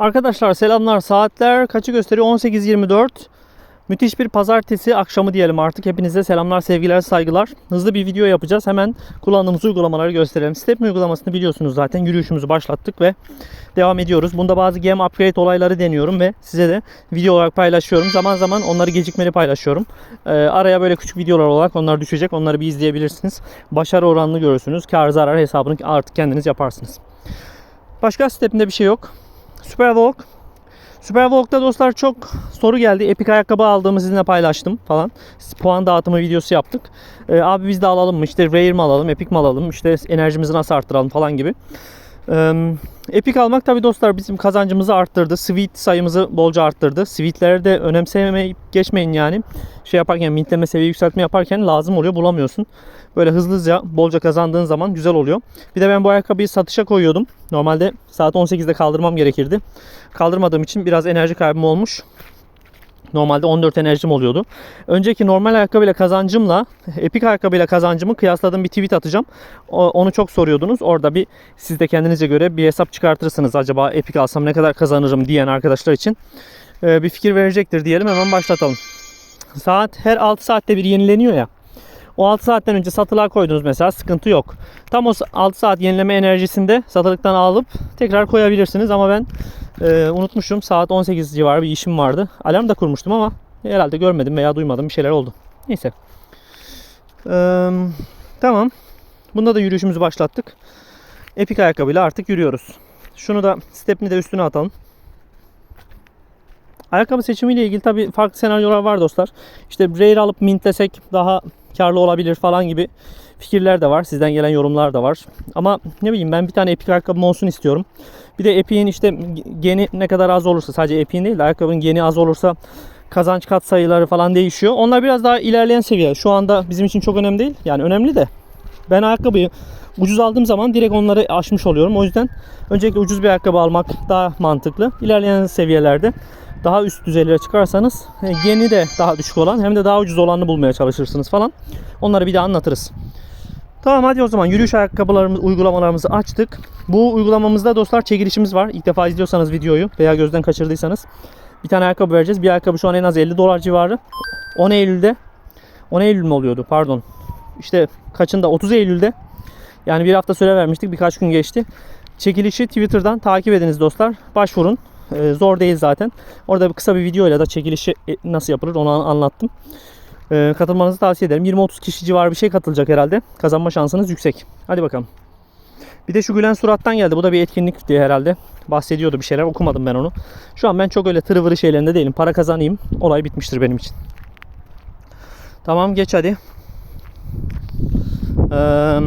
Arkadaşlar selamlar. Saatler kaçı gösteriyor? 18.24. Müthiş bir pazartesi akşamı diyelim artık. Hepinize selamlar, sevgiler, saygılar. Hızlı bir video yapacağız. Hemen kullandığımız uygulamaları gösterelim. Step uygulamasını biliyorsunuz zaten. Yürüyüşümüzü başlattık ve devam ediyoruz. Bunda bazı game upgrade olayları deniyorum ve size de video olarak paylaşıyorum. Zaman zaman onları gecikmeli paylaşıyorum. Ee, araya böyle küçük videolar olarak onlar düşecek. Onları bir izleyebilirsiniz. Başarı oranını görürsünüz. Kar zarar hesabını artık kendiniz yaparsınız. Başka stepinde bir şey yok. Superwalk. Superwalk'ta dostlar çok soru geldi. Epic ayakkabı aldığımı sizinle paylaştım falan. Puan dağıtımı videosu yaptık. Ee, abi biz de alalım mı? İşte Rare mi alalım, Epic mi alalım? İşte enerjimizi nasıl arttıralım falan gibi. Epic almak tabi dostlar bizim kazancımızı arttırdı. Sweet sayımızı bolca arttırdı. Sweet'leri de önemsemeyip geçmeyin yani. Şey yaparken mintleme seviye yükseltme yaparken lazım oluyor bulamıyorsun. Böyle hızlıca bolca kazandığın zaman güzel oluyor. Bir de ben bu ayakkabıyı satışa koyuyordum. Normalde saat 18'de kaldırmam gerekirdi. Kaldırmadığım için biraz enerji kaybım olmuş. Normalde 14 enerjim oluyordu. Önceki normal ayakkabıyla kazancımla Epic ayakkabıyla kazancımı kıyasladığım bir tweet atacağım. Onu çok soruyordunuz. Orada bir siz de kendinize göre bir hesap çıkartırsınız. Acaba Epic alsam ne kadar kazanırım diyen arkadaşlar için Ee, bir fikir verecektir diyelim. Hemen başlatalım. Saat her 6 saatte bir yenileniyor ya. O 6 saatten önce satılığa koydunuz mesela sıkıntı yok. Tam o 6 saat yenileme enerjisinde satılıktan alıp tekrar koyabilirsiniz ama ben e, unutmuşum saat 18 civarı bir işim vardı. Alarm da kurmuştum ama herhalde görmedim veya duymadım bir şeyler oldu. Neyse. Ee, tamam. Bunda da yürüyüşümüzü başlattık. Epic ayakkabıyla artık yürüyoruz. Şunu da stepini de üstüne atalım. Ayakkabı seçimiyle ilgili tabi farklı senaryolar var dostlar. İşte Rare alıp mintlesek daha karlı olabilir falan gibi fikirler de var. Sizden gelen yorumlar da var. Ama ne bileyim ben bir tane Epic ayakkabım olsun istiyorum. Bir de Epic'in işte geni ne kadar az olursa sadece Epic'in değil de ayakkabının geni az olursa kazanç kat sayıları falan değişiyor. Onlar biraz daha ilerleyen seviye. Şu anda bizim için çok önemli değil. Yani önemli de ben ayakkabıyı ucuz aldığım zaman direkt onları aşmış oluyorum. O yüzden öncelikle ucuz bir ayakkabı almak daha mantıklı. İlerleyen seviyelerde daha üst düzeylere çıkarsanız e, geni de daha düşük olan hem de daha ucuz olanını bulmaya çalışırsınız falan. Onları bir de anlatırız. Tamam hadi o zaman yürüyüş ayakkabılarımız uygulamalarımızı açtık. Bu uygulamamızda dostlar çekilişimiz var. İlk defa izliyorsanız videoyu veya gözden kaçırdıysanız bir tane ayakkabı vereceğiz. Bir ayakkabı şu an en az 50 dolar civarı. 10 Eylül'de 10 Eylül mü oluyordu pardon. İşte kaçında 30 Eylül'de yani bir hafta süre vermiştik birkaç gün geçti. Çekilişi Twitter'dan takip ediniz dostlar. Başvurun. Ee, zor değil zaten. Orada bir kısa bir videoyla da çekilişi e, nasıl yapılır onu an- anlattım. Ee, katılmanızı tavsiye ederim. 20-30 kişi civarı bir şey katılacak herhalde. Kazanma şansınız yüksek. Hadi bakalım. Bir de şu gülen surattan geldi. Bu da bir etkinlik diye herhalde. Bahsediyordu bir şeyler. Okumadım ben onu. Şu an ben çok öyle tırıvırı şeylerinde değilim. Para kazanayım. Olay bitmiştir benim için. Tamam geç hadi. Ee,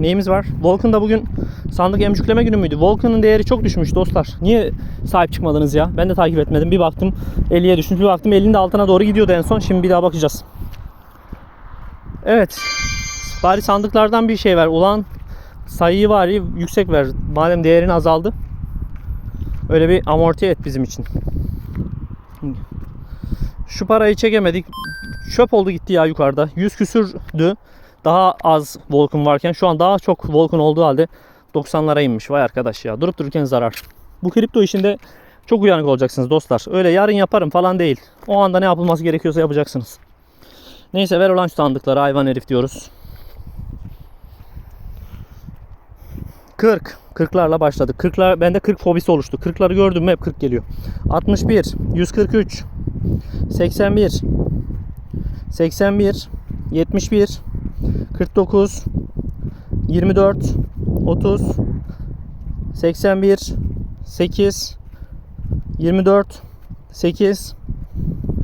neyimiz var? Volkan'da bugün sandık emcükleme günü müydü? Volkan'ın değeri çok düşmüş dostlar. Niye sahip çıkmadınız ya? Ben de takip etmedim. Bir baktım 50'ye düşmüş. Bir baktım 50'nin de altına doğru gidiyordu en son. Şimdi bir daha bakacağız. Evet. Bari sandıklardan bir şey ver. Ulan sayıyı var yüksek ver. Madem değerin azaldı. Öyle bir amorti et bizim için. Şu parayı çekemedik. Çöp oldu gitti ya yukarıda. 100 küsürdü. Daha az Volkan varken şu an daha çok Volkan olduğu halde 90'lara inmiş. Vay arkadaş ya. Durup dururken zarar. Bu kripto işinde çok uyanık olacaksınız dostlar. Öyle yarın yaparım falan değil. O anda ne yapılması gerekiyorsa yapacaksınız. Neyse ver olan şu sandıkları hayvan herif diyoruz. 40. 40'larla başladık. 40'lar bende 40 fobisi oluştu. 40'ları gördüm mü hep 40 geliyor. 61, 143, 81, 81, 71, 49, 24, 30, 81, 8, 24, 8,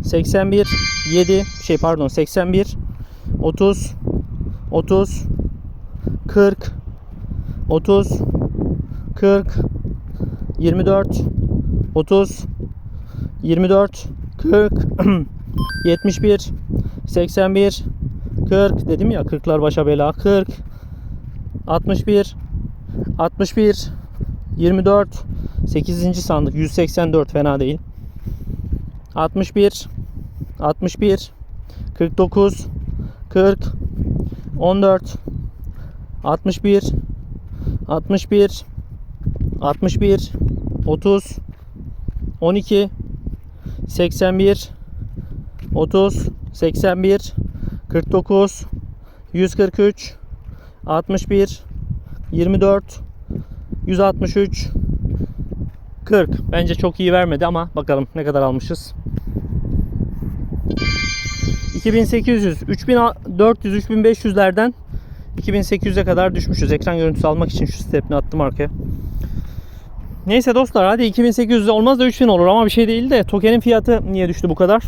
81, 7, şey pardon 81, 30, 30, 40, 30, 40, 24, 30, 24, 40, 71, 81, 40 dedim ya 40'lar başa bela. 40, 61, 61, 24, 8. sandık. 184 fena değil. 61, 61, 49, 40, 14, 61, 61 61 30 12 81 30 81 49 143 61 24 163 40 bence çok iyi vermedi ama bakalım ne kadar almışız. 2800 3400 3500'lerden 2800'e kadar düşmüşüz. Ekran görüntüsü almak için şu stepni attım arkaya. Neyse dostlar hadi 2800 olmaz da 3000 olur ama bir şey değil de tokenin fiyatı niye düştü bu kadar?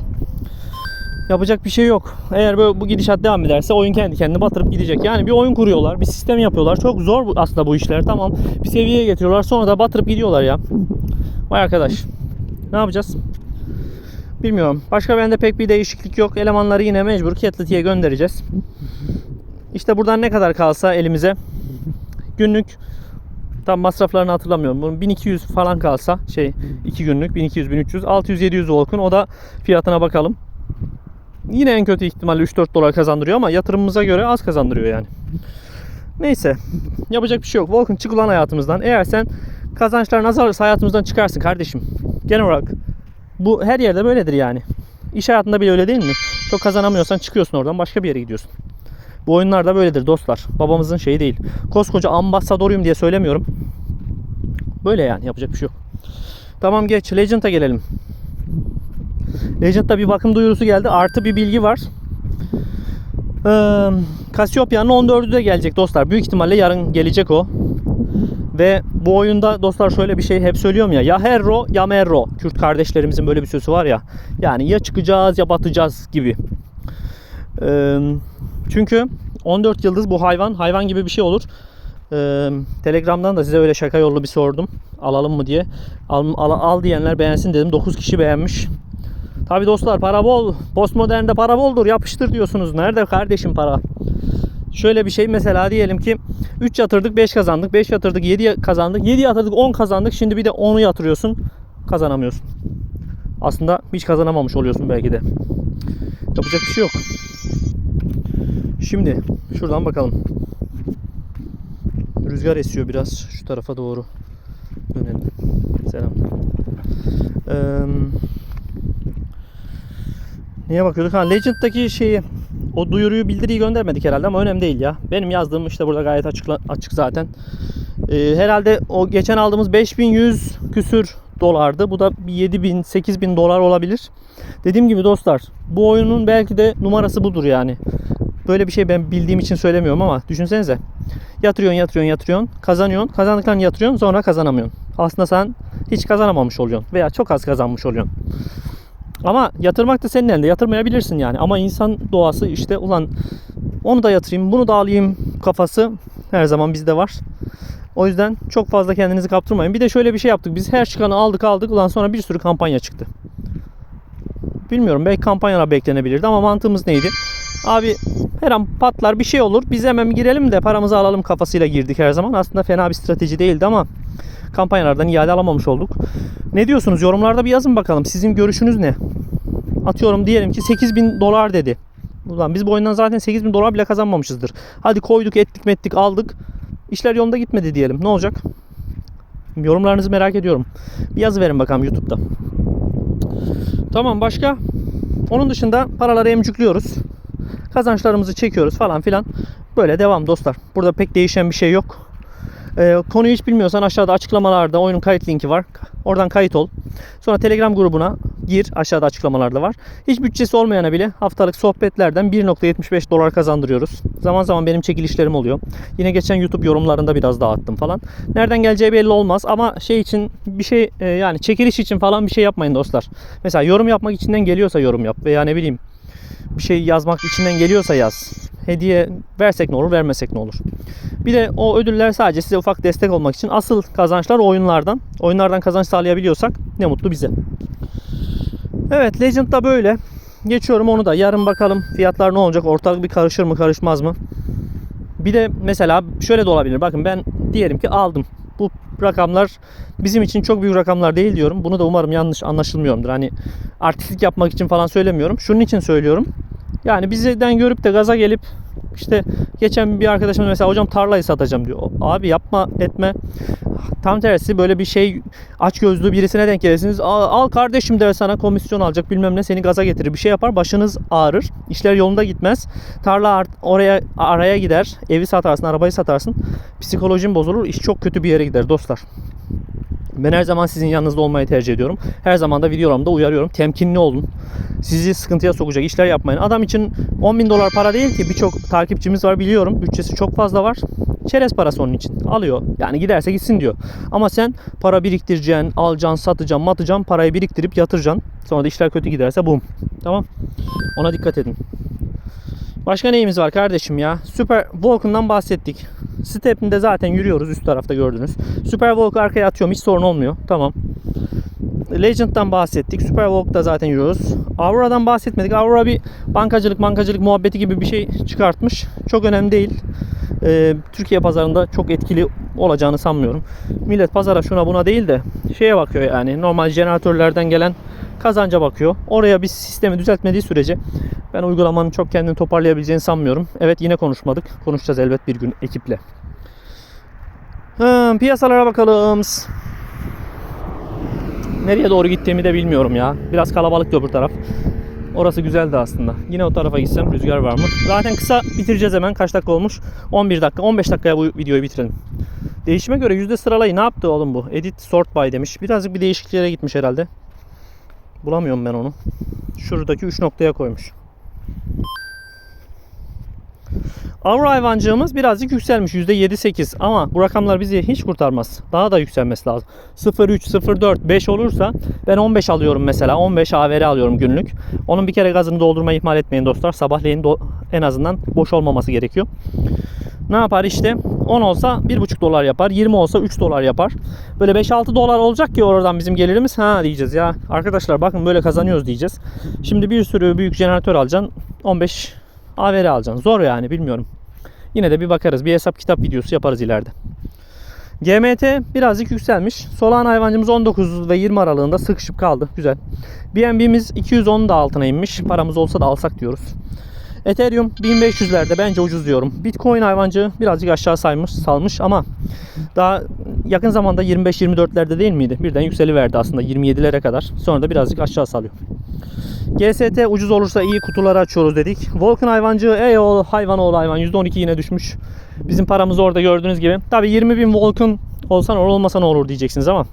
Yapacak bir şey yok. Eğer böyle bu gidişat devam ederse oyun kendi kendini batırıp gidecek. Yani bir oyun kuruyorlar, bir sistem yapıyorlar. Çok zor aslında bu işler. Tamam. Bir seviyeye getiriyorlar sonra da batırıp gidiyorlar ya. Vay arkadaş. Ne yapacağız? Bilmiyorum. Başka bende pek bir değişiklik yok. Elemanları yine mecbur Catleti'ye göndereceğiz. İşte buradan ne kadar kalsa elimize günlük tam masraflarını hatırlamıyorum. Bunun 1200 falan kalsa şey 2 günlük 1200 1300 600 700 Volk'un o da fiyatına bakalım. Yine en kötü ihtimalle 3-4 dolar kazandırıyor ama yatırımımıza göre az kazandırıyor yani. Neyse. Yapacak bir şey yok. Volk'un çık ulan hayatımızdan. Eğer sen kazançların azalırsa hayatımızdan çıkarsın kardeşim. Genel olarak bu her yerde böyledir yani. İş hayatında bile öyle değil mi? Çok kazanamıyorsan çıkıyorsun oradan başka bir yere gidiyorsun. Bu oyunlar da böyledir dostlar. Babamızın şeyi değil. Koskoca ambasadoruyum diye söylemiyorum. Böyle yani yapacak bir şey yok. Tamam geç. Legend'a gelelim. Legend'da bir bakım duyurusu geldi. Artı bir bilgi var. Ee, Cassiopeia'nın 14'ü de gelecek dostlar. Büyük ihtimalle yarın gelecek o. Ve bu oyunda dostlar şöyle bir şey hep söylüyorum ya. Ya Herro ya Merro. Kürt kardeşlerimizin böyle bir sözü var ya. Yani ya çıkacağız ya batacağız gibi. Ee, çünkü 14 yıldız bu hayvan. Hayvan gibi bir şey olur. Ee, Telegram'dan da size öyle şaka yollu bir sordum. Alalım mı diye. Al, al, al diyenler beğensin dedim. 9 kişi beğenmiş. Tabi dostlar para bol. Postmodern'de para boldur. Yapıştır diyorsunuz. Nerede kardeşim para? Şöyle bir şey mesela diyelim ki 3 yatırdık 5 kazandık. 5 yatırdık 7 kazandık. 7 yatırdık 10 kazandık. Şimdi bir de 10'u yatırıyorsun. Kazanamıyorsun. Aslında hiç kazanamamış oluyorsun belki de. Yapacak bir şey yok. Şimdi şuradan bakalım. Rüzgar esiyor biraz şu tarafa doğru. Dönelim. Selam. Eee Neye bakıyorduk? Ha Legend'daki şeyi o duyuruyu bildiriyi göndermedik herhalde ama önemli değil ya. Benim yazdığım işte burada gayet açık, açık zaten. Ee, herhalde o geçen aldığımız 5100 küsür dolardı. Bu da bir 7000 8000 dolar olabilir. Dediğim gibi dostlar bu oyunun belki de numarası budur yani. Böyle bir şey ben bildiğim için söylemiyorum ama düşünsenize. Yatırıyorsun, yatırıyorsun, yatırıyorsun, kazanıyorsun. Kazandıklarını yatırıyorsun, sonra kazanamıyorsun. Aslında sen hiç kazanamamış oluyorsun veya çok az kazanmış oluyorsun. Ama yatırmak da senin elinde. Yatırmayabilirsin yani. Ama insan doğası işte ulan onu da yatırayım, bunu da alayım kafası her zaman bizde var. O yüzden çok fazla kendinizi kaptırmayın. Bir de şöyle bir şey yaptık. Biz her çıkanı aldık aldık. Ulan sonra bir sürü kampanya çıktı. Bilmiyorum belki kampanyalar beklenebilirdi ama mantığımız neydi? Abi her an patlar bir şey olur. Biz hemen girelim de paramızı alalım kafasıyla girdik her zaman. Aslında fena bir strateji değildi ama kampanyalardan iade alamamış olduk. Ne diyorsunuz? Yorumlarda bir yazın bakalım. Sizin görüşünüz ne? Atıyorum diyelim ki 8000 dolar dedi. Ulan biz bu oyundan zaten 8000 dolar bile kazanmamışızdır. Hadi koyduk ettik mettik aldık. İşler yolunda gitmedi diyelim. Ne olacak? Yorumlarınızı merak ediyorum. Bir yazı verin bakalım YouTube'da. Tamam başka? Onun dışında paraları emcükliyoruz. Kazançlarımızı çekiyoruz falan filan. Böyle devam dostlar. Burada pek değişen bir şey yok. Ee, konuyu hiç bilmiyorsan aşağıda açıklamalarda oyunun kayıt linki var. Oradan kayıt ol. Sonra Telegram grubuna gir. Aşağıda açıklamalarda var. Hiç bütçesi olmayana bile haftalık sohbetlerden 1.75 dolar kazandırıyoruz. Zaman zaman benim çekilişlerim oluyor. Yine geçen YouTube yorumlarında biraz dağıttım falan. Nereden geleceği belli olmaz ama şey için bir şey e, yani çekiliş için falan bir şey yapmayın dostlar. Mesela yorum yapmak içinden geliyorsa yorum yap veya ne bileyim bir şey yazmak içinden geliyorsa yaz. Hediye versek ne olur, vermesek ne olur. Bir de o ödüller sadece size ufak destek olmak için. Asıl kazançlar oyunlardan. Oyunlardan kazanç sağlayabiliyorsak ne mutlu bize. Evet Legend da böyle. Geçiyorum onu da. Yarın bakalım fiyatlar ne olacak? Ortalık bir karışır mı karışmaz mı? Bir de mesela şöyle de olabilir. Bakın ben diyelim ki aldım. Bu rakamlar bizim için çok büyük rakamlar değil diyorum. Bunu da umarım yanlış anlaşılmıyorumdur. Hani artistlik yapmak için falan söylemiyorum. Şunun için söylüyorum. Yani bizden görüp de gaza gelip işte geçen bir arkadaşımız mesela hocam tarlayı satacağım diyor. Abi yapma etme. Tam tersi böyle bir şey aç gözlü birisine denk gelirsiniz. Al, al kardeşim der sana komisyon alacak bilmem ne seni gaza getirir. Bir şey yapar başınız ağrır. İşler yolunda gitmez. Tarla oraya araya gider. Evi satarsın, arabayı satarsın. Psikolojin bozulur. İş çok kötü bir yere gider dostlar. Ben her zaman sizin yanınızda olmayı tercih ediyorum. Her zaman da videolarımda uyarıyorum. Temkinli olun. Sizi sıkıntıya sokacak işler yapmayın. Adam için 10 bin dolar para değil ki birçok takipçimiz var biliyorum. Bütçesi çok fazla var. Çerez parası onun için. Alıyor. Yani giderse gitsin diyor. Ama sen para biriktireceksin, alacaksın, satacaksın, matacaksın, parayı biriktirip yatıracaksın. Sonra da işler kötü giderse bum. Tamam. Ona dikkat edin. Başka neyimiz var kardeşim ya? Super Vulcan'dan bahsettik. Step'inde zaten yürüyoruz üst tarafta gördünüz. Super arkaya atıyorum hiç sorun olmuyor. Tamam. Legend'dan bahsettik. Super Walk'ta zaten yürüyoruz. Aurora'dan bahsetmedik. Aurora bir bankacılık bankacılık muhabbeti gibi bir şey çıkartmış. Çok önemli değil. Ee, Türkiye pazarında çok etkili olacağını sanmıyorum. Millet pazara şuna buna değil de şeye bakıyor yani. Normal jeneratörlerden gelen kazanca bakıyor. Oraya bir sistemi düzeltmediği sürece ben uygulamanın çok kendini toparlayabileceğini sanmıyorum. Evet yine konuşmadık. Konuşacağız elbet bir gün ekiple. Ha, piyasalara bakalım. Nereye doğru gittiğimi de bilmiyorum ya. Biraz kalabalık öbür taraf. Orası güzeldi aslında. Yine o tarafa gitsem rüzgar var mı? Zaten kısa bitireceğiz hemen. Kaç dakika olmuş? 11 dakika. 15 dakikaya bu videoyu bitirelim. Değişime göre yüzde sıralayı ne yaptı oğlum bu? Edit sort by demiş. Birazcık bir değişikliklere gitmiş herhalde. Bulamıyorum ben onu. Şuradaki 3 noktaya koymuş. Avro hayvancığımız birazcık yükselmiş %7-8 ama bu rakamlar bizi hiç kurtarmaz. Daha da yükselmesi lazım. 0-3, 0-4, 5 olursa ben 15 alıyorum mesela. 15 AVR alıyorum günlük. Onun bir kere gazını doldurmayı ihmal etmeyin dostlar. Sabahleyin do- en azından boş olmaması gerekiyor. Ne yapar işte 10 olsa 1,5 dolar yapar. 20 olsa 3 dolar yapar. Böyle 5-6 dolar olacak ki oradan bizim gelirimiz. Ha diyeceğiz ya arkadaşlar bakın böyle kazanıyoruz diyeceğiz. Şimdi bir sürü büyük jeneratör alacaksın. 15 AVR alacaksın. Zor yani bilmiyorum. Yine de bir bakarız. Bir hesap kitap videosu yaparız ileride. GMT birazcık yükselmiş. Solana hayvancımız 19 ve 20 aralığında sıkışıp kaldı. Güzel. BNB'miz 210 da altına inmiş. Paramız olsa da alsak diyoruz. Ethereum 1500'lerde bence ucuz diyorum. Bitcoin hayvancı birazcık aşağı saymış, salmış ama daha yakın zamanda 25-24'lerde değil miydi? Birden yükseliverdi aslında 27'lere kadar. Sonra da birazcık aşağı salıyor. GST ucuz olursa iyi kutuları açıyoruz dedik. Volkan hayvancı ey oğul hayvan oğlu hayvan %12 yine düşmüş. Bizim paramız orada gördüğünüz gibi. Tabi 20 bin Volkan olsan olmasa ne olur diyeceksiniz ama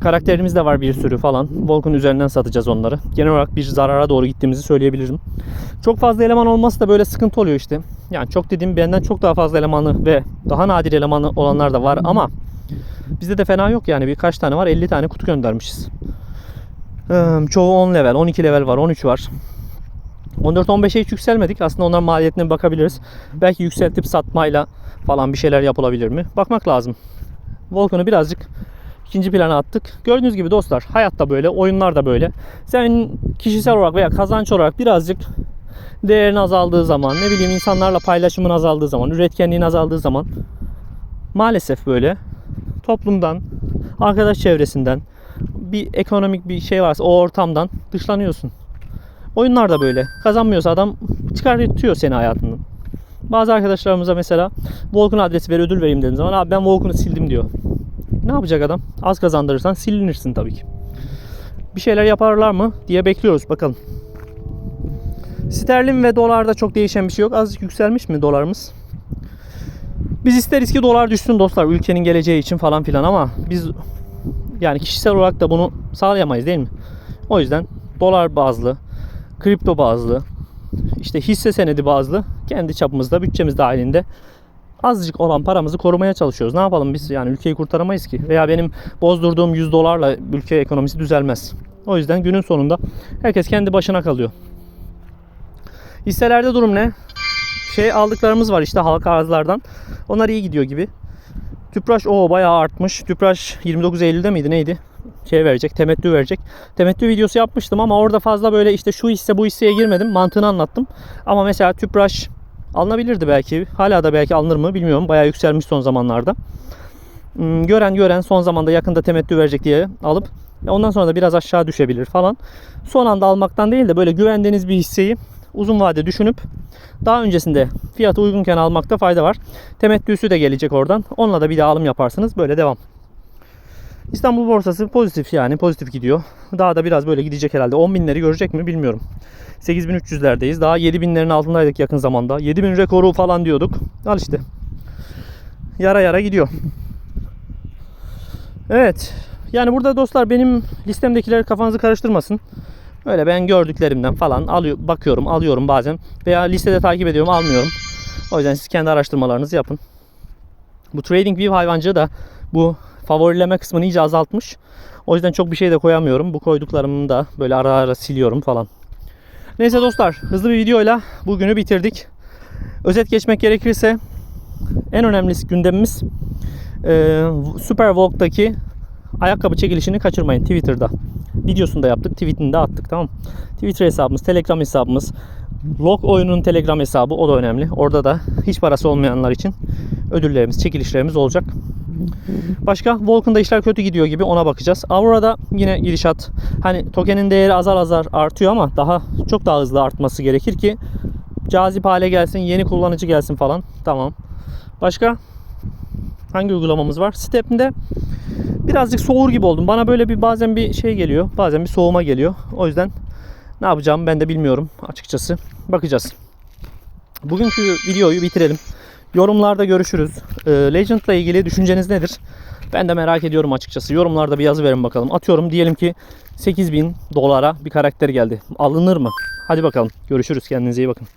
karakterimiz de var bir sürü falan. Volkan üzerinden satacağız onları. Genel olarak bir zarara doğru gittiğimizi söyleyebilirim. Çok fazla eleman olması da böyle sıkıntı oluyor işte. Yani çok dediğim benden çok daha fazla elemanı ve daha nadir elemanı olanlar da var ama bizde de fena yok yani birkaç tane var 50 tane kutu göndermişiz. Çoğu 10 level, 12 level var, 13 var. 14-15'e hiç yükselmedik. Aslında onların maliyetine bakabiliriz. Belki yükseltip satmayla falan bir şeyler yapılabilir mi? Bakmak lazım. Volkan'ı birazcık ikinci plana attık. Gördüğünüz gibi dostlar hayat da böyle, oyunlar da böyle. Sen kişisel olarak veya kazanç olarak birazcık değerin azaldığı zaman, ne bileyim insanlarla paylaşımın azaldığı zaman, üretkenliğin azaldığı zaman maalesef böyle toplumdan, arkadaş çevresinden, bir ekonomik bir şey varsa o ortamdan dışlanıyorsun. Oyunlar da böyle. Kazanmıyorsa adam çıkartıyor seni hayatından. Bazı arkadaşlarımıza mesela Volkan adresi ver ödül vereyim dediğim zaman abi ben Volkan'ı sildim diyor. Ne yapacak adam? Az kazandırırsan silinirsin tabii ki. Bir şeyler yaparlar mı diye bekliyoruz bakalım. Sterlin ve dolarda çok değişen bir şey yok. Azıcık yükselmiş mi dolarımız? Biz isteriz ki dolar düşsün dostlar ülkenin geleceği için falan filan ama biz yani kişisel olarak da bunu sağlayamayız değil mi? O yüzden dolar bazlı, kripto bazlı, işte hisse senedi bazlı kendi çapımızda, bütçemiz dahilinde azıcık olan paramızı korumaya çalışıyoruz. Ne yapalım biz yani ülkeyi kurtaramayız ki. Veya benim bozdurduğum 100 dolarla ülke ekonomisi düzelmez. O yüzden günün sonunda herkes kendi başına kalıyor. Hisselerde durum ne? Şey aldıklarımız var işte halka arzlardan. Onlar iyi gidiyor gibi. Tüpraş o bayağı artmış. Tüpraş 29 Eylül'de miydi neydi? Şey verecek, temettü verecek. Temettü videosu yapmıştım ama orada fazla böyle işte şu hisse bu hisseye girmedim. Mantığını anlattım. Ama mesela Tüpraş alınabilirdi belki. Hala da belki alınır mı bilmiyorum. Bayağı yükselmiş son zamanlarda. Hmm, Gören gören son zamanda yakında temettü verecek diye alıp ondan sonra da biraz aşağı düşebilir falan. Son anda almaktan değil de böyle güvendiğiniz bir hisseyi uzun vade düşünüp daha öncesinde fiyatı uygunken almakta fayda var. Temettüsü de gelecek oradan. Onunla da bir daha alım yaparsınız. Böyle devam. İstanbul borsası pozitif yani pozitif gidiyor. Daha da biraz böyle gidecek herhalde. 10 binleri görecek mi bilmiyorum. 8300'lerdeyiz. Daha 7000'lerin altındaydık yakın zamanda. 7000 rekoru falan diyorduk. Al işte. Yara yara gidiyor. Evet. Yani burada dostlar benim listemdekiler kafanızı karıştırmasın. Öyle ben gördüklerimden falan alıyor, bakıyorum, alıyorum bazen. Veya listede takip ediyorum, almıyorum. O yüzden siz kendi araştırmalarınızı yapın. Bu TradingView hayvancığı da bu favorileme kısmını iyice azaltmış. O yüzden çok bir şey de koyamıyorum. Bu koyduklarımı da böyle ara ara siliyorum falan. Neyse dostlar hızlı bir videoyla bugünü bitirdik. Özet geçmek gerekirse en önemli gündemimiz e, Super Vogue'daki ayakkabı çekilişini kaçırmayın Twitter'da. Videosunu da yaptık, tweetini de attık tamam. Twitter hesabımız, Telegram hesabımız, Log oyunun Telegram hesabı o da önemli. Orada da hiç parası olmayanlar için ödüllerimiz, çekilişlerimiz olacak. Başka Vulcan'da işler kötü gidiyor gibi ona bakacağız. Aurora'da yine gidişat hani tokenin değeri azar azar artıyor ama daha çok daha hızlı artması gerekir ki cazip hale gelsin, yeni kullanıcı gelsin falan. Tamam. Başka hangi uygulamamız var? Step'inde birazcık soğur gibi oldum. Bana böyle bir bazen bir şey geliyor. Bazen bir soğuma geliyor. O yüzden ne yapacağımı ben de bilmiyorum açıkçası. Bakacağız. Bugünkü videoyu bitirelim. Yorumlarda görüşürüz. Ee, Legend'la ilgili düşünceniz nedir? Ben de merak ediyorum açıkçası. Yorumlarda bir yazı verin bakalım. Atıyorum diyelim ki 8000 dolara bir karakter geldi. Alınır mı? Hadi bakalım. Görüşürüz. Kendinize iyi bakın.